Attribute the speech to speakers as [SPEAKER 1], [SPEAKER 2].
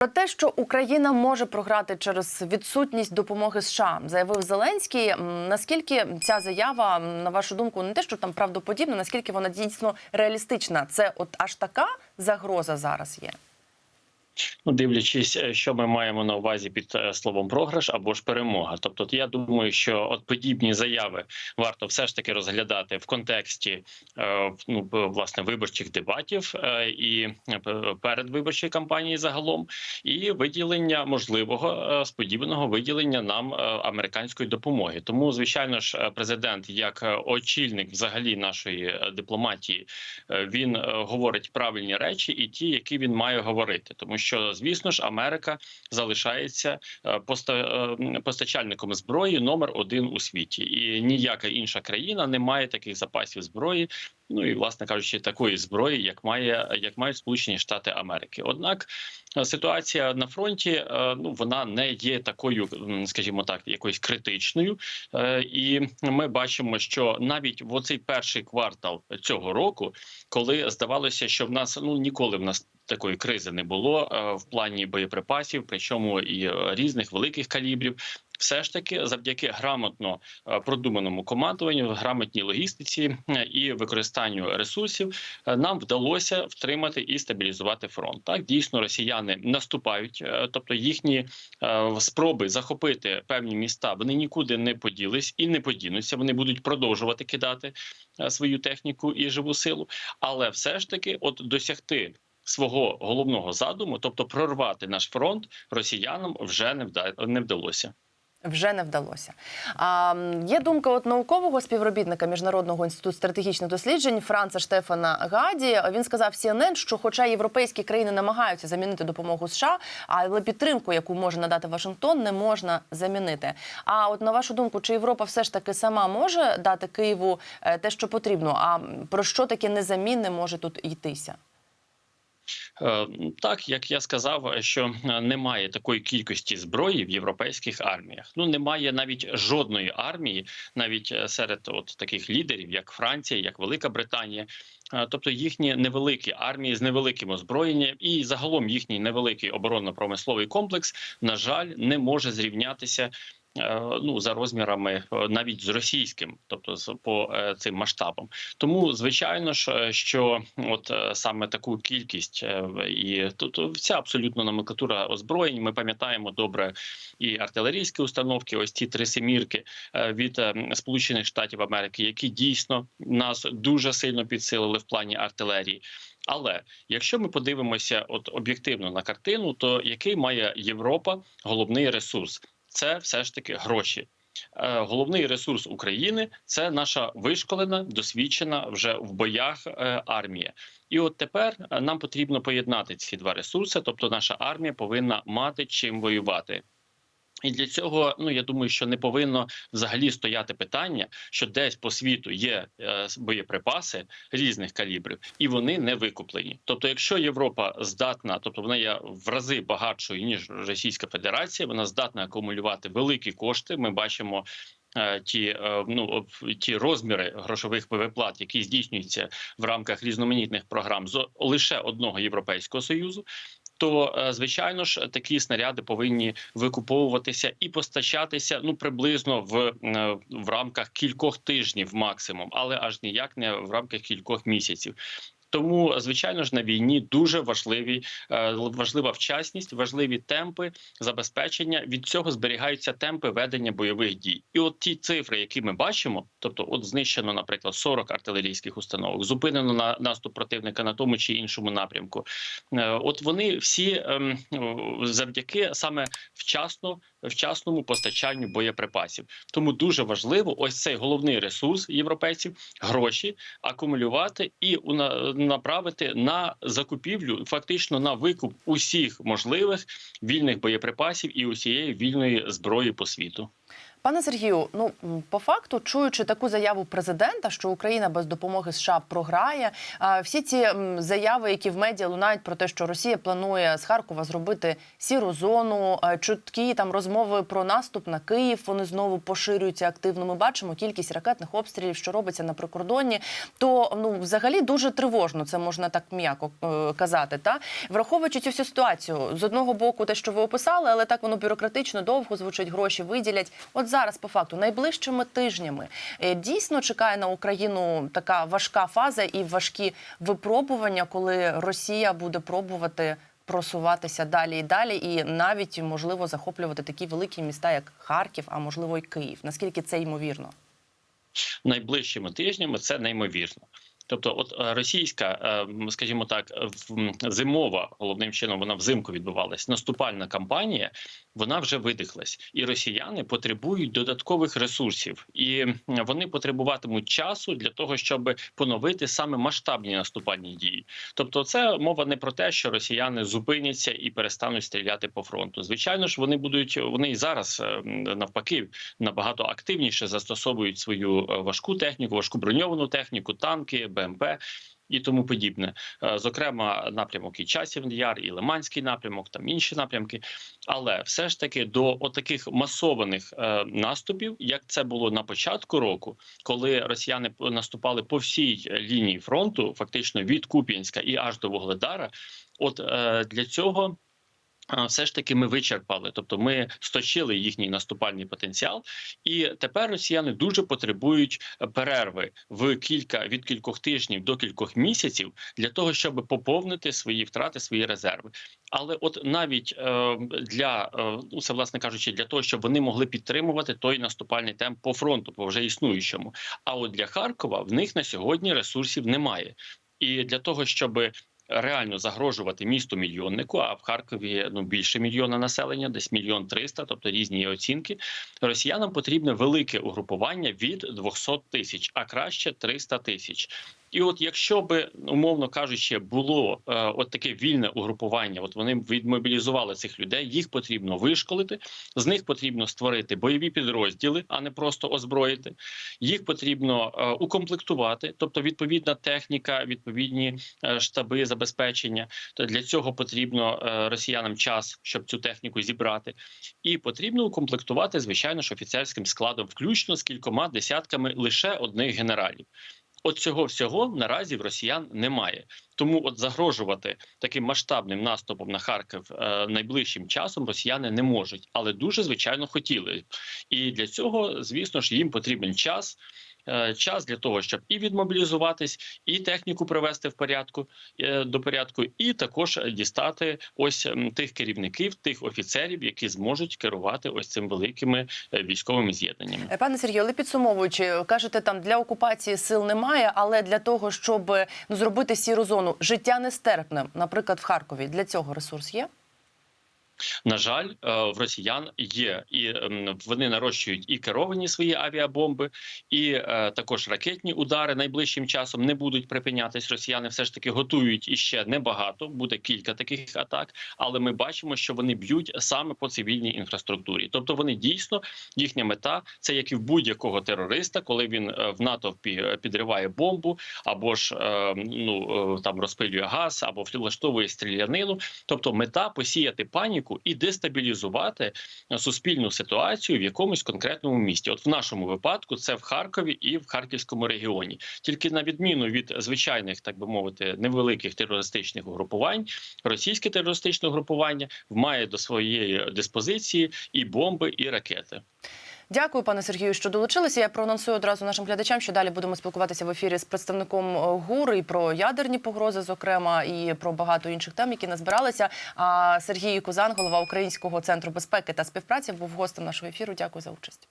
[SPEAKER 1] Про те, що Україна може програти через відсутність допомоги США, заявив Зеленський. Наскільки ця заява, на вашу думку, не те, що там правдоподібна, наскільки вона дійсно реалістична? Це от аж така загроза зараз є.
[SPEAKER 2] Ну, дивлячись, е, що ми маємо на увазі під е, словом програш або ж перемога. Тобто, я думаю, що от подібні заяви варто все ж таки розглядати в контексті е, ну власне виборчих дебатів і передвиборчої кампанії загалом, і виділення можливого сподіваного виділення нам американської допомоги. Тому, звичайно ж, президент, як очільник взагалі нашої дипломатії, він говорить правильні речі, і ті, які він має говорити, тому що звісно ж Америка залишається е, е, постачальником зброї номер один у світі, і ніяка інша країна не має таких запасів зброї. Ну і власне кажучи, такої зброї, як має як мають Сполучені Штати Америки. Однак е, ситуація на фронті ну вона не є такою, скажімо так, якоюсь критичною. І ми бачимо, що навіть в оцей перший квартал цього року, коли здавалося, що в нас ну ніколи в нас такої кризи не було е, в плані боєприпасів, причому і е, різних великих калібрів. Все ж таки, завдяки грамотно е, продуманому командуванню, грамотній логістиці і використанню ресурсів, нам вдалося втримати і стабілізувати фронт. Так дійсно росіяни наступають, тобто їхні спроби захопити певні міста, вони нікуди не поділись і не подінуться. Вони будуть продовжувати кидати свою техніку і живу силу, але все ж таки, от досягти. Свого головного задуму, тобто прорвати наш фронт, росіянам вже не вда... вдалося.
[SPEAKER 1] Вже не вдалося. А, є думка от наукового співробітника Міжнародного інституту стратегічних досліджень Франца Штефана Гаді. Він сказав CNN, що, хоча європейські країни намагаються замінити допомогу США, але підтримку, яку може надати Вашингтон, не можна замінити. А от на вашу думку, чи Європа все ж таки сама може дати Києву е, те, що потрібно? А про що таке незамінне може тут йтися?
[SPEAKER 2] Е, Так, як я сказав, що е, немає такої кількості зброї в європейських арміях. Ну немає навіть жодної армії, навіть е, серед от таких лідерів, як Франція, як Велика Британія. Е, Тобто їхні невеликі армії з невеликим озброєнням і загалом їхній невеликий оборонно-промисловий комплекс, на жаль, не може зрівнятися. Е, Ну за розмірами е, навіть з російським, тобто з по е, цим масштабам, тому звичайно ж, що от саме таку кількість і тут вся абсолютно номенклатура озброєнь. Ми пам'ятаємо добре і артилерійські установки. Ось ці три семірки від Сполучених Штатів Америки, які дійсно нас дуже сильно підсилили в плані артилерії. Але якщо ми подивимося, от об'єктивно на картину, то який має Європа головний ресурс? Це все ж таки гроші. Е, Головний ресурс України це наша вишколена, досвідчена вже в боях е, армія. І от тепер е, нам потрібно поєднати ці два ресурси, тобто наша армія повинна мати чим воювати. І для цього, ну я думаю, що не повинно взагалі стояти питання, що десь по світу є е, боєприпаси різних калібрів, і вони не викуплені. Тобто, якщо Європа здатна, тобто вона є в рази багатшою ніж Російська Федерація, вона здатна акумулювати великі кошти. Ми бачимо. е, Ті е, ну ті розміри грошових виплат, які здійснюються в рамках різноманітних програм з лише одного європейського союзу, то е, звичайно ж такі снаряди повинні викуповуватися і постачатися ну приблизно в, е, в рамках кількох тижнів максимум, але аж ніяк не в рамках кількох місяців. Тому, звичайно ж, на війні дуже важливі е, важлива вчасність, важливі темпи забезпечення. Від цього зберігаються темпи ведення бойових дій. І от ті цифри, які ми бачимо, тобто, от знищено, наприклад, 40 артилерійських установок, зупинено на наступ противника на тому чи іншому напрямку. Е, От вони всі ем, завдяки саме вчасно вчасному постачанню боєприпасів. Тому дуже важливо ось цей головний ресурс європейців гроші акумулювати і направити на закупівлю, фактично на викуп усіх можливих вільних боєприпасів і усієї вільної зброї по світу.
[SPEAKER 1] Пане Сергію, ну по факту, чуючи таку заяву президента, що Україна без допомоги США програє, а, всі ці заяви, які в медіа лунають про те, що Росія планує з Харкова зробити сіру зону, а, чуткі там розмови про наступ на Київ, вони знову поширюються активно. Ми бачимо кількість ракетних обстрілів, що робиться на прикордонні. То ну взагалі дуже тривожно, це можна так м'яко е, казати. Та враховуючи цю всю ситуацію, з одного боку, те, що ви описали, але так воно бюрократично довго звучить, гроші виділять. От зараз, по факту, найближчими тижнями е, дійсно чекає на Україну така важка фаза і важкі випробування, коли Росія буде пробувати. Просуватися далі і далі, і навіть можливо захоплювати такі великі міста, як Харків, а можливо й Київ. Наскільки це ймовірно?
[SPEAKER 2] найближчими тижнями це неймовірно. Тобто, от е, російська, е, скажімо так, зимова головним чином вона взимку відбувалась. Наступальна кампанія вона вже видихлась, і росіяни потребують додаткових ресурсів, і вони потребуватимуть часу для того, щоб поновити саме масштабні наступальні дії. Тобто, це мова не про те, що росіяни зупиняться і перестануть стріляти по фронту. Звичайно ж, вони будуть вони і зараз е, навпаки набагато активніше застосовують свою важку техніку, важку броньовану техніку, танки, БМП. І тому подібне, Е, зокрема, напрямок і часів яр, і Лиманський напрямок, там інші напрямки. Але все ж таки до отаких масованих е, наступів, як це було на початку року, коли росіяни наступали по всій лінії фронту, фактично від Куп'янська і аж до Вугледара, от е, для цього. Все ж таки ми вичерпали, тобто ми сточили їхній наступальний потенціал, і тепер росіяни дуже потребують е, перерви в кілька від кількох тижнів до кількох місяців для того, щоб поповнити свої втрати, свої резерви. Але от навіть е, для е, ну це власне кажучи, для того, щоб вони могли підтримувати той наступальний темп по фронту, по вже існуючому. А от для Харкова в них на сьогодні ресурсів немає. І для того, щоб реально загрожувати місту мільйоннику, а в Харкові ну більше мільйона населення, десь мільйон триста, тобто різні оцінки. Росіянам потрібне велике угрупування від 200 тисяч, а краще 300 тисяч. І от якщо би умовно кажучи, було е, от таке вільне угрупування, от вони відмобілізували цих людей, їх потрібно вишколити, з них потрібно створити бойові підрозділи, а не просто озброїти. Їх потрібно е, укомплектувати, тобто відповідна техніка, відповідні е, штаби забезпечення. То для цього потрібно е, росіянам час, щоб цю техніку зібрати, і потрібно укомплектувати, звичайно ж, офіцерським складом, включно з кількома десятками лише одних генералів. От цього всього наразі в росіян немає. Тому от загрожувати таким масштабним наступом на Харків е, найближчим часом росіяни не можуть, але дуже звичайно хотіли. І для цього, звісно ж, їм потрібен час. Е, Час для того, щоб і відмобілізуватись, і техніку привести в порядку е, до порядку, і також дістати ось тих керівників, тих офіцерів, які зможуть керувати ось цим великими е, військовими з'єднаннями.
[SPEAKER 1] Пане Сергію, але підсумовуючи, кажете, там для окупації сил немає, але для того, щоб ну, зробити сіру зону життя нестерпним, наприклад, в Харкові, для цього ресурс є?
[SPEAKER 2] На жаль, е, в росіян є, і ем, вони нарощують і керовані свої авіабомби, і е, також ракетні удари найближчим часом не будуть припинятись. Росіяни все ж таки готують іще небагато. Буде кілька таких атак, але ми бачимо, що вони б'ють саме по цивільній інфраструктурі. Тобто вони дійсно їхня мета це як і в будь-якого терориста, коли він е, в натовпі підриває бомбу, або ж ну там розпилює газ, або влаштовує стрілянину. Тобто мета посіяти паніку і дестабілізувати е, суспільну ситуацію в якомусь конкретному місті. От в нашому випадку це в Харкові і в Харківському регіоні. Тільки на відміну від звичайних, так би мовити, невеликих терористичних угрупувань, російське терористичне угрупування має до своєї диспозиції і бомби, і ракети.
[SPEAKER 1] Дякую, пане Сергію, що долучилися. Я проанонсую одразу нашим глядачам, що далі будемо спілкуватися в ефірі з представником е, ГУР і про ядерні погрози, зокрема, і про багато інших тем, які назбиралися. А Сергій Кузан, голова Українського центру безпеки та співпраці, був гостем нашого ефіру. Дякую за участь.